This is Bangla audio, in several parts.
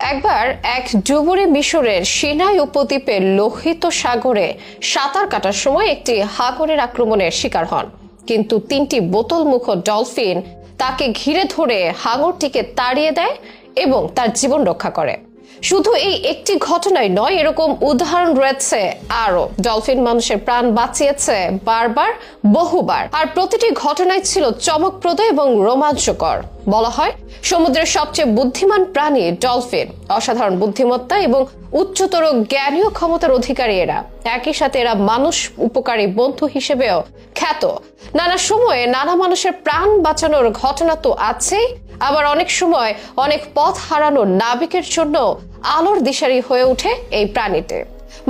একবার এক ডুবুরি মিশরের সিনাই উপদ্বীপের লোহিত সাগরে সাঁতার কাটার সময় একটি হাগরের আক্রমণের শিকার হন। কিন্তু তিনটি বোতল মুখ ডলফিন তাকে ঘিরে ধরে হাঙরটিকে তাড়িয়ে দেয় এবং তার জীবন রক্ষা করে। শুধু এই একটি ঘটনায় নয়, এরকম উদাহরণ রয়েছে আরও ডলফিন মানুষের প্রাণ বাঁচিয়েছে বারবার, বহুবার। আর প্রতিটি ঘটনায় ছিল চমকপ্রদ এবং রোমাঞ্চকর। বলা হয়, সমুদ্রের সবচেয়ে বুদ্ধিমান প্রাণী ডলফিন। অসাধারণ বুদ্ধিমত্তা এবং উচ্চতর জ্ঞানীয় ক্ষমতার অধিকারী এরা। একই সাথে এরা মানুষ উপকারী বন্ধু হিসেবেও খ্যাত। নানা সময়ে নানা মানুষের প্রাণ বাঁচানোর ঘটনা তো আছেই আবার অনেক সময় অনেক পথ হারানো নাবিকের জন্য আলোর দিশারি হয়ে ওঠে এই প্রাণীতে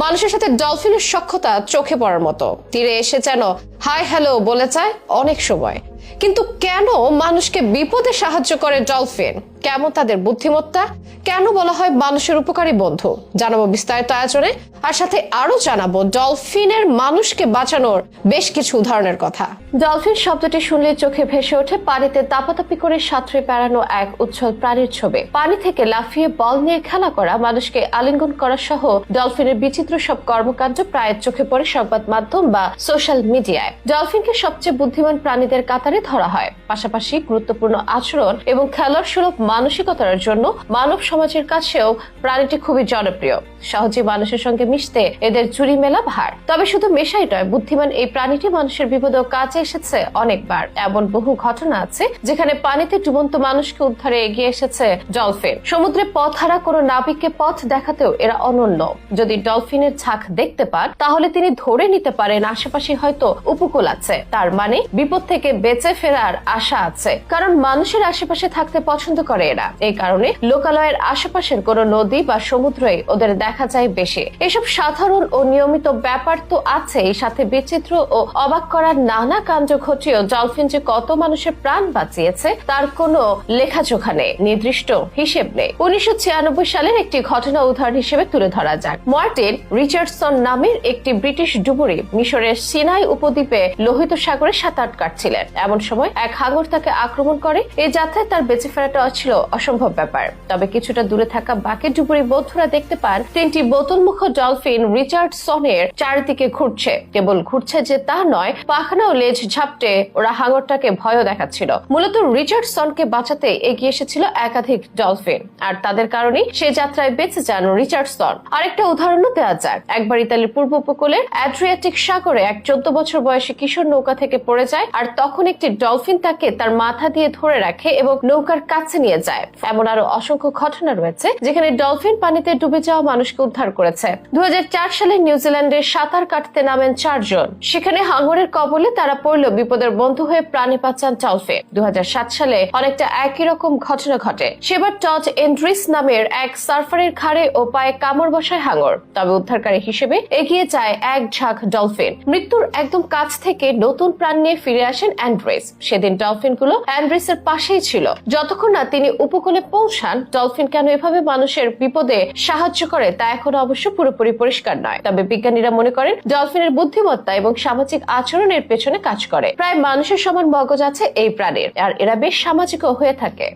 মানুষের সাথে ডলফিনের সক্ষতা চোখে পড়ার মতো। তীরে এসে যেন হাই হ্যালো বলে চায় অনেক সময়। কিন্তু কেন মানুষকে বিপদে সাহায্য করে ডলফিন? কেমন তাদের বুদ্ধিমত্তা? কেন বলা হয় মানুষের উপকারী বন্ধু? জানাব বিস্তারিত আয়োজনে, আর সাথে আরও জানাব ডলফিনের মানুষকে বাঁচানোর বেশ কিছু উদাহরণের কথা। ডলফিন শব্দটি শুনলে চোখে ভেসে ওঠে, পানিতে তাপাতাপি করে সাঁতরে বেড়ানো এক উচ্ছল প্রাণীর ছবি। পানি থেকে লাফিয়ে বল নিয়ে খেলা করা, মানুষকে আলিঙ্গন করা সহ ডলফিনের বিচিত্র সব কর্মকাণ্ড প্রায় চোখে পড়ে সংবাদ মাধ্যম বা সোশ্যাল মিডিয়ায়। ডলফিনকে সবচেয়ে বুদ্ধিমান প্রাণীদের কাতারে ধরা হয়। পাশাপাশি গুরুত্বপূর্ণ আচরণ এবং খেলার সুলভ মানসিকতার জন্য মানব সমাজের কাছেও প্রাণীটি খুবই জনপ্রিয়। সহজে মানুষের সঙ্গে মিশতে এদের চুরি মেলা ভার। তবে শুধু মেশাই নয়, বুদ্ধিমান এই প্রাণীটি মানুষের বিপদেও কাজে এসেছে অনেকবার। এমন বহু ঘটনা আছে যেখানে পানিতে ডুবন্ত মানুষকে উদ্ধারে এগিয়ে এসেছে ডলফিন। সমুদ্রে পথ হারা কোনো নাবিককে পথ দেখাতেও এরা অনন্য। যদি ডলফিনের ঝাঁক দেখতে পান, তাহলে তিনি ধরে নিতে পারেন আশেপাশে হয়তো উপকূল আছে। তার মানে বিপদ থেকে বেঁচে ফেরার আশা আছে। কারণ মানুষের আশেপাশে থাকতে পছন্দ করে এরা। এই কারণে লোকালয়ের আশেপাশের কোনো নদী বা সমুদ্রই ওদের দেখা যায় বেশি। এসব সাধারণ ও নিয়মিত ব্যাপার তো আছেই, সাথে বিচিত্র ও অবাক করার নানা কাণ্ড ঘটিয়েও ডলফিন যে কত মানুষের প্রাণ বাঁচিয়েছে, তার কোনো লেখাজোখা নেই, নির্দিষ্ট হিসেব নেই। উনিশশো ছিয়ানব্বই সালের একটি ঘটনা উদাহরণ হিসেবে তুলে ধরা যাক। মার্টিন রিচার্ডসন নামের একটি ব্রিটিশ ডুবুরি মিশরের সিনাই উপদ্বীপে লোহিত সাগরে সাঁতার কাটছিলেন এমন সময় এক হাঙর তাকে আক্রমণ করে। এই যাত্রায় তার বেঁচে ফেরাটা ছিল অসম্ভব ব্যাপার। তবে কিছুটা দূরে থাকা বাকি ডুবুরি বন্ধুরা দেখতে পান, তিনটি বোতলমুখ ডলফিন রিচার্ডসনের চারিদিকে ঘুরছে। কেবল ঘুরছে যে তা নয়, পাখনা ও লেজ ঝাপটে ওরা হাঙরটাকে ভয়ও দেখাচ্ছিল। মূলত রিচার্ডসনকে বাঁচাতে এগিয়ে এসেছিল একাধিক ডলফিন। আর তাদের কারণেই সে যাত্রায় বেঁচে যান রিচার্ড রিচার্ডসন। আরেকটা উদাহরণও দেওয়া যাক। একবার ইতালির পূর্ব উপকূলের অ্যাড্রিয়াটিক সাগরে এক চোদ্দ বছর বয়সী কিশোর নৌকা থেকে পড়ে যায়, আর তখন একটি ডলফিন তাকে তার মাথা দিয়ে ধরে রাখে এবং নৌকার কাছে নিয়ে যায়। এমন আরও অসংখ্য ঘটনা রয়েছে, যেখানে ডলফিন পানিতে ডুবে যাওয়া মানুষকে উদ্ধার করেছে। দু হাজার চার সালে নিউজিল্যান্ডে সাঁতার কাটতে নামেন চারজন। সেখানে হাঙ্গরের কবলে তারা পড়ল বিপদের বন্ধু হয়ে প্রাণী বাঁচান ডলফিন। দু হাজার সাত সালে অনেকটা একই রকম ঘটনা ঘটে। সেবার টড এন্ড্রিস নামের এক সার্ফারের ঘাড়ে ও পায়ে কামড় বসায় হাঙ্গর। তবে উদ্ধারকারী হিসেবে এগিয়ে যায় এক ঝাঁক ডলফিন। মৃত্যুর একদম কাছ থেকে নতুন প্রাণ নিয়ে ফিরে আসেন অ্যান্ড্রেস সেদিন ডলফিনগুলো অ্যান্ড্রেসের পাশেই ছিল। যতক্ষণ না তিনি উপকূলে পৌঁছান, ডলফিন কেন এভাবে মানুষের বিপদে সাহায্য করে তা এখন অবশ্য পুরোপুরি পরিষ্কার নয়। তবে বিজ্ঞানীরা মনে করেন, ডলফিনের বুদ্ধিমত্তা এবং সামাজিক আচরণের পেছনে কাজ করে। প্রায় মানুষের সমান মগজ আছে এই প্রাণীর, আর এরা বেশ সামাজিকও হয়ে থাকে।